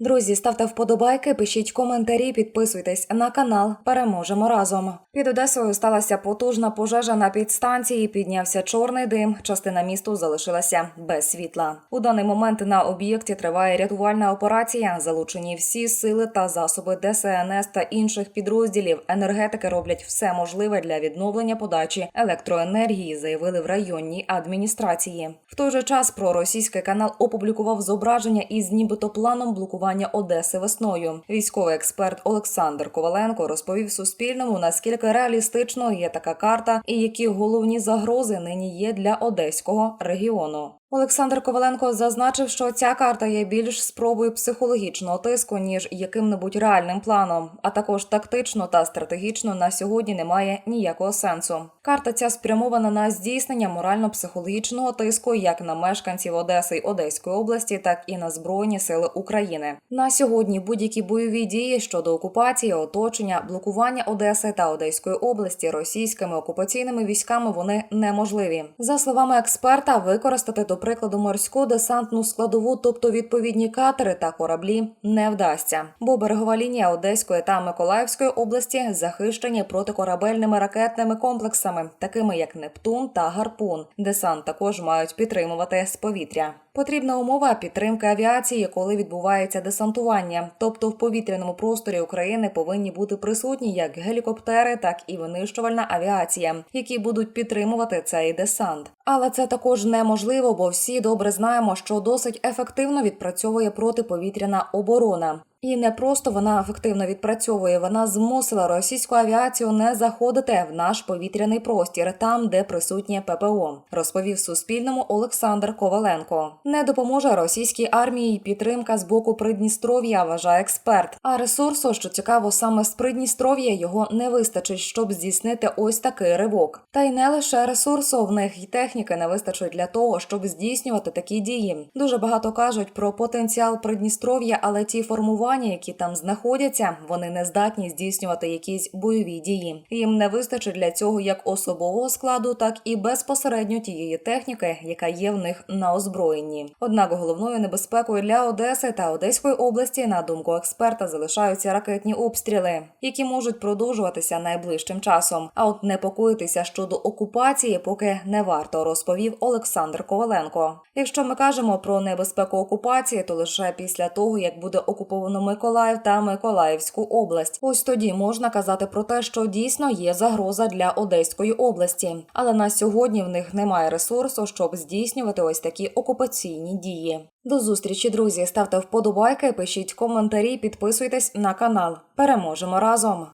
Друзі, ставте вподобайки, пишіть коментарі, підписуйтесь на канал. Переможемо разом. Під Одесою сталася потужна пожежа на підстанції. Піднявся чорний дим. Частина місту залишилася без світла. У даний момент на об'єкті триває рятувальна операція. Залучені всі сили та засоби ДСНС та інших підрозділів. Енергетики роблять все можливе для відновлення подачі електроенергії, заявили в районній адміністрації. В той же час проросійський канал опублікував зображення із нібито планом блокування Одеси весною. Військовий експерт Олександр Коваленко розповів Суспільному, наскільки реалістично є така карта і які головні загрози нині є для одеського регіону. Олександр Коваленко зазначив, що ця карта є більш спробою психологічного тиску ніж яким-небудь реальним планом, а також тактично та стратегічно на сьогодні немає ніякого сенсу. Карта ця спрямована на здійснення морально-психологічного тиску як на мешканців Одеси й Одеської області, так і на збройні сили України. На сьогодні будь-які бойові дії щодо окупації, оточення, блокування Одеси та Одеської області російськими окупаційними військами вони неможливі. За словами експерта, використати до прикладу морську десантну складову, тобто відповідні катери та кораблі, не вдасться, бо берегова лінія Одеської та Миколаївської області захищені протикорабельними ракетними комплексами, такими як Нептун та Гарпун. Десант також мають підтримувати з повітря. Потрібна умова підтримки авіації, коли відбувається десантування. Тобто в повітряному просторі України повинні бути присутні як гелікоптери, так і винищувальна авіація, які будуть підтримувати цей десант. Але це також неможливо, бо всі добре знаємо, що досить ефективно відпрацьовує протиповітряна оборона. І не просто вона ефективно відпрацьовує, вона змусила російську авіацію не заходити в наш повітряний простір, там, де присутнє ППО, розповів Суспільному Олександр Коваленко. Не допоможе російській армії підтримка з боку Придністров'я, вважає експерт. А ресурсу, що цікаво, саме з Придністров'я його не вистачить, щоб здійснити ось такий ривок. Та й не лише ресурсу, в них й техніки не вистачить для того, щоб здійснювати такі дії. Дуже багато кажуть про потенціал Придністров'я, але ті формування які там знаходяться, вони не здатні здійснювати якісь бойові дії. Їм не вистачить для цього як особового складу, так і безпосередньо тієї техніки, яка є в них на озброєнні. Однак головною небезпекою для Одеси та Одеської області, на думку експерта, залишаються ракетні обстріли, які можуть продовжуватися найближчим часом. А от непокоїтися щодо окупації поки не варто, розповів Олександр Коваленко. Якщо ми кажемо про небезпеку окупації, то лише після того як буде окуповано Миколаїв та Миколаївську область. Ось тоді можна казати про те, що дійсно є загроза для Одеської області, але на сьогодні в них немає ресурсу, щоб здійснювати ось такі окупаційні дії. До зустрічі, друзі. Ставте вподобайки, пишіть коментарі, підписуйтесь на канал. Переможемо разом.